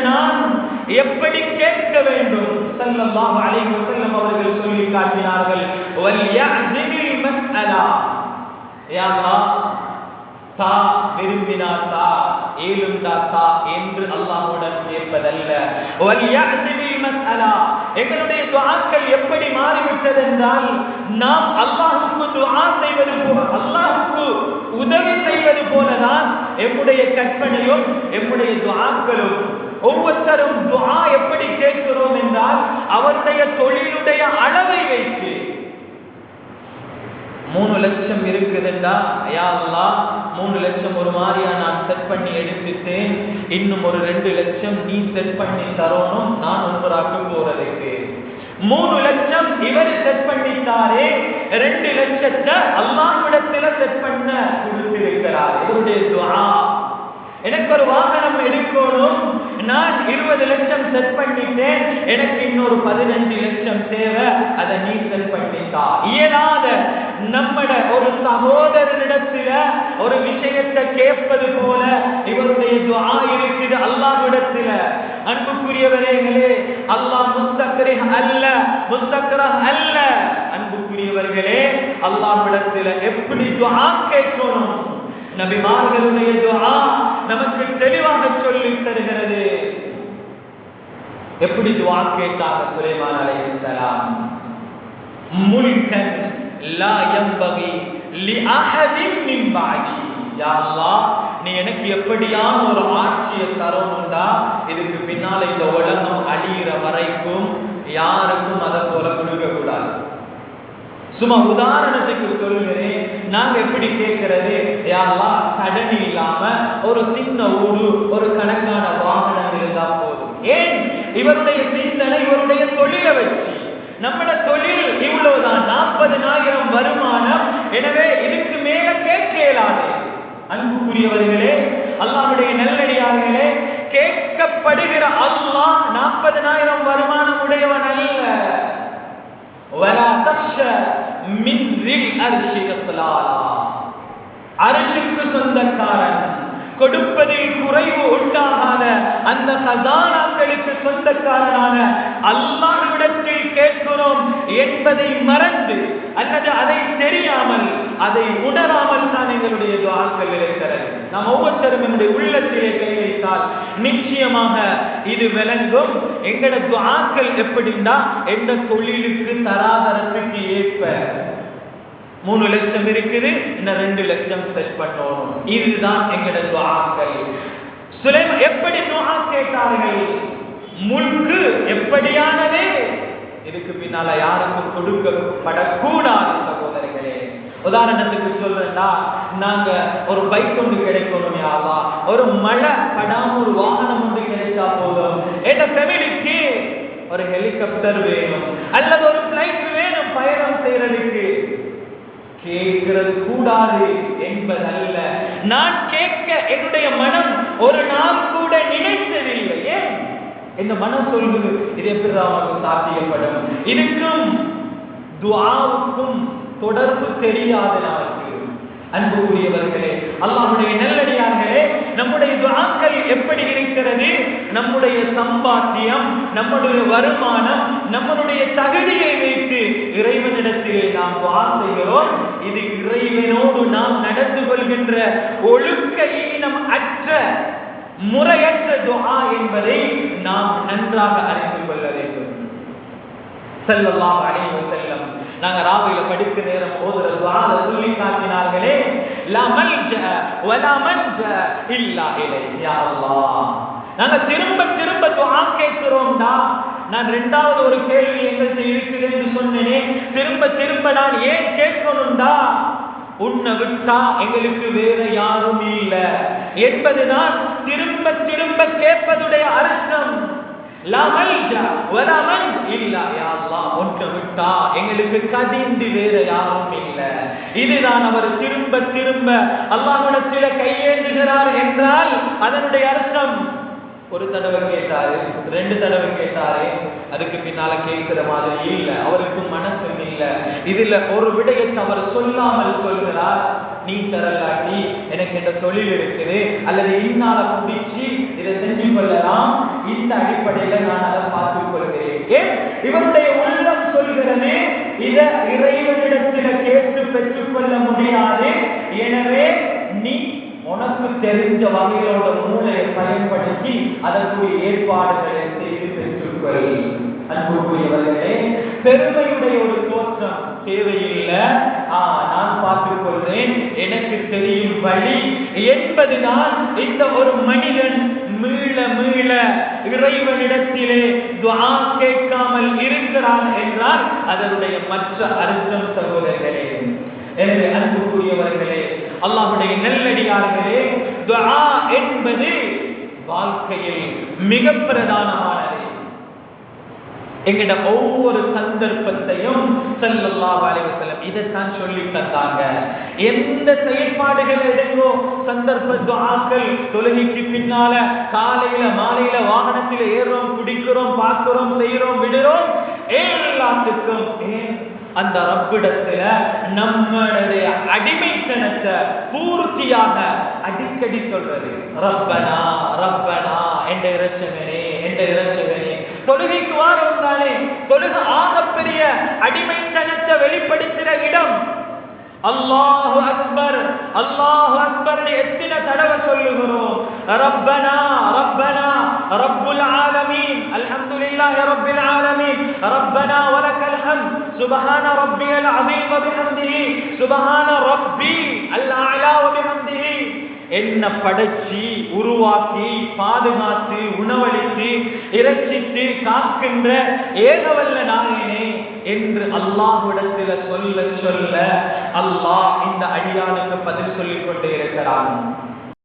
நான் எப்படி கேட்க வேண்டும்? சல்லல்லாஹு அலைஹி வஸல்லம் அவர்கள் சொல்லி காட்டினார்கள் வல் யஅஸிமில் மஸ்அலா. யா அல்லாஹ் தா விரும்பினார் தா ஏழுண்டா தா என்று அல்லாஹ்வுடன் கேட்பதல்ல. வல் யஅஸிமில் மஸ்அலா. எங்களுடைய துஆக்கள் எப்படி மாறிவிட்டது என்றால் நாம் அல்லாஹ்வுக்கு துஆ செய்வது போல அல்லாஹ்வுக்கு உதவி செய்வது போலதான் எம்முடைய கற்பனையும் எம்முடைய துஆக்களும் ஒவ்வொருத்தரும் துஆ எப்படி கேட்கிறோம் என்றால் அவருடைய தொழிலுடைய அளவை வைத்து. மூணு லட்சம் இருக்குதுண்டா? யா அல்லாஹ் மூணு லட்சம் ஒரு மாதிரியா நான் செட் பண்ணி எடுத்துட்டேன். இன்னும் ஒரு ரெண்டு லட்சம் நீ செட் பண்ணி தரணும். நான் ஒன்பதாக்கு போறதுக்கு. மூணு லட்சம் இவர் செட் பண்ணிட்டாரே. ரெண்டு லட்சத்தை அல்லாஹ்விடத்துல செட் பண்ண கொடுத்திருக்கிறார் இவருடைய துவா எனக்கு ஒரு வாகனம் எடுக்கணும். நான் இருபது லட்சம் செட் பண்ணிட்டேன். எனக்கு இன்னொரு பதினஞ்சு லட்சம் தேவை. அதை நீ செட் பண்ணிட்டா. இயலாத நம்மட ஒரு சகோதரனிடத்துல ஒரு விஷயத்தை கேட்பது போல இவருடைய துவா இருக்குது அல்லாஹ்விடத்துல. அன்புக்குரியவரேங்களே அல்லாஹ் முஸ்தக்ரி அல்ல முஸ்தக்ரா அல்ல. அன்புக்குரியவர்களே அல்லாஹ்விடத்துல எப்படி துவா கேட்கணும்? நபிமார்களுடைய துவா நமக்கு தெளிவாக சொல்லி தருகிறது. எப்படி துஆ கேட்டாங்க சுலைமான் அலைஹிஸ்ஸலாம் முல்கன் லா யம்பகி லிஅஹதின் மின் யா அல்லாஹ் நீ எனக்கு எப்படியான ஒரு ஆட்சியை தரணும்டா. இதுக்கு பின்னால இந்த உலகம் அழியிற வரைக்கும் யாருக்கும் அதை போல கொடுக்க கூடாது சும்மா உதாரணத்துக்கு சொல்லுகிறேன். நாங்க எப்படி கேட்கிறது? யாரெல்லாம் கடன் இல்லாம ஒரு சின்ன ஊரு ஒரு கணக்கான வாகனம் இருந்தா போதும். ஏன்? இவருடைய சிந்தனை இவருடைய தொழிலை வச்சு. நம்மட தொழில் இவ்வளவுதான். நாற்பதுனாயிரம் வருமானம். எனவே இதுக்கு மேல கேட்கலாமே அன்புக்குரியவர்களே அல்லாவுடைய நல்லடியார்களே கேட்கப்படுகிற அல்லாஹ் நாற்பதனாயிரம் வருமானம் உடையவன் அல்ல. ولا تخشى من ذي الأرش إطلالا அரிசிக்கு சொந்தக்காரன் கொடுப்பதில் குறைவு உண்டாகாத அந்த கதானாக்களுக்கு சொந்தக்காரனான அல்லாஹ்விடத்தில் கேட்கிறோம் என்பதை மறந்து அல்லது அதை தெரியாமல் அதை உணராமல் தான் எங்களுடைய துவாக்கள் இருக்கிறது நாம் ஒவ்வொருத்தரும் என்னுடைய உள்ளத்திலே கை வைத்தால் நிச்சயமாக இது விளங்கும். எங்களோட துவாக்கள் எப்படின்னா எந்த தொழிலுக்கு தராதரத்துக்கு ஏற்ப. மூணு லட்சம் இருக்குது இன்னும் ரெண்டு லட்சம் செட் பண்ணணும். இதுதான் எங்களோட துவாக்கள் சுலைம் எப்படி துவா கேட்டார்கள்? முன்பு எப்படியானதே? இதுக்கு பின்னால யாருக்கும் கொடுக்கப்படக்கூடாது. உதாரணத்துக்கு சொல்றேன்னா நாங்க ஒரு பைக் ஒன்று கிடைக்கணும் யாவா ஒரு மழை படாம ஒரு வாகனம் ஒன்று கிடைச்சா போதும். என்ற ஃபேமிலிக்கு ஒரு ஹெலிகாப்டர் வேணும். அல்லது ஒரு பிளைட் வேணும் பயணம் செய்யறதுக்கு கேட்கிறது கூடாது என்பதல்ல. நான் கேட்க என்னுடைய மனம் ஒரு நாள் கூட நினைத்ததில்லை. ஏன்? இந்த மனம் சொல்வது இது எப்படி அவனுக்கு சாத்தியப்படும். இதுக்கும் துவாவுக்கும் தொடர்பு தெரியாத நமக்கு அன்புக்குரியவர்களே அல்லாஹ்வுடைய நல்லடியார்களே நம்முடைய துவாக்கள் எப்படி இருக்கிறது? நம்முடைய சம்பாத்தியம் நம்முடைய வருமானம் நம்மளுடைய தகுதியை வைத்து இறைவனிடத்திலே நாம் வாழ்ந்துகிறோம் இது இறைவனோடு நாம் நடந்து கொள்கின்ற ஒழுக்க ஈனம் அற்ற முறையற்ற துவா என்பதை நாம் நன்றாக அறிந்து கொள்ள வேண்டும். செல்லலாம் அலைஹி செல்ல நாங்க ராவில படிக்க நேரம் ஓதுற துஆல சொல்லி காட்டினார்களே லமல் மல்ஜ இல்லா இலை யா அல்லாஹ். நாங்க திரும்ப திரும்ப துவா கேட்கிறோம்டா. நான் ரெண்டாவது ஒரு கேள்வி எங்கள்கிட்ட இருக்குது என்று சொன்னேனே. திரும்ப திரும்ப நான் ஏன் கேட்கணும்டா? உன்னை விட்டா எங்களுக்கு வேற யாரும் இல்லை. என்பதுதான் திரும்ப திரும்ப கேட்பதுடைய அர்த்தம். எங்களுக்கு கதிந்து வேற யாரும் இல்லை. இதுதான் அவர் திரும்ப திரும்ப அல்லாஹ்விடத்தில கையேந்துகிறார் என்றால் அதனுடைய அர்த்தம். ஒரு தடவை கேட்டாரு ரெண்டு தடவை கேட்டாரு. அதுக்கு பின்னால கேட்கிற மாதிரி இல்ல. அவருக்கு மனசு இல்ல. இதுல ஒரு விடயத்தை அவர் சொல்லாமல் சொல்கிறார். நீ தரலாட்டி எனக்கு இந்த தொழில் இருக்குது. அல்லது இன்னால முடிச்சு இதை செஞ்சு கொள்ளலாம். இந்த அடிப்படையில நான் அதை பார்த்துக் கொள்கிறேன். ஏன்? இவருடைய உள்ளம் சொல்கிறது இத இறைவனிடத்தில கேட்டு பெற்றுக்கொள்ள முடியாது. எனவே நீ உனக்கு தெரிஞ்ச வகைகளோட மூளையை பயன்படுத்தி அதற்குரிய ஏற்பாடுகளை செய்து பெற்றுக்கொள் அன்புக்குரியவர்களே பெருமையுடைய ஒரு தோற்றம் தேவையில்லை. ஆ, நான் பார்த்துக் கொள்றேன் எனக்கு தெரியும் வழி என்பதுதான் இந்த ஒரு மனிதன் மீள மீள இறைவனிடத்திலே துவா கேட்காமல் இருக்கிறான் என்றால் அதனுடைய மற்ற அர்த்தம் சகோதரர்களே என்று அன்புக்குரியவர்களே அல்லாவுடைய நல்லடியார்களே துவா என்பது வாழ்க்கையில் மிக பிரதானமான எங்கிட்ட ஒவ்வொரு சந்தர்ப்பத்தையும் செல்லல்லா வலைவசலம் இதைத்தான் சொல்லி தந்தாங்க. எந்த செயல்பாடுகள் எடுங்கோ சந்தர்ப்ப துவாக்கள் தொழுகைக்கு பின்னால காலையில மாலையில வாகனத்தில் ஏறுறோம் குடிக்கிறோம் பார்க்கிறோம் செய்யறோம் விடுறோம் எல்லாத்துக்கும் அந்த ரப்பிடத்துல நம்மளுடைய அடிமைத்தனத்தை பூர்த்தியாக அடிக்கடி சொல்றது. ரப்பனா ரப்பனா என்ற இரட்சகனே என்ற இரட்சகனே தொழுகைக்கு வாரம் அல்லாஹு அக்பர் அல்லாஹு அக்பர் எத்தனை தடவை சொல்லுகிறோம் ரப்பனா ரப்பனா ரப்புல் ஆலமீன் அல்ஹம்துலில்லாஹி ரப்பில் ஆலமீன் ரப்பனா வலக்கல் ஹம்த் சுப்ஹான ரப்பியல் அஸீம் வபிஹம்திஹி சுப்ஹான ரப்பி அல் அலா வபிஹம்திஹி என்ன படைச்சி உருவாக்கி பாதுகாத்து உணவளித்து இறைச்சித்து காக்கின்ற ஏகவல்ல நாயனே என்று அல்லாஹ்விடத்தில் சொல்ல சொல்ல அல்லாஹ் இந்த அடியானுக்கு பதில் சொல்லிக் கொண்டே இருக்கிறான்.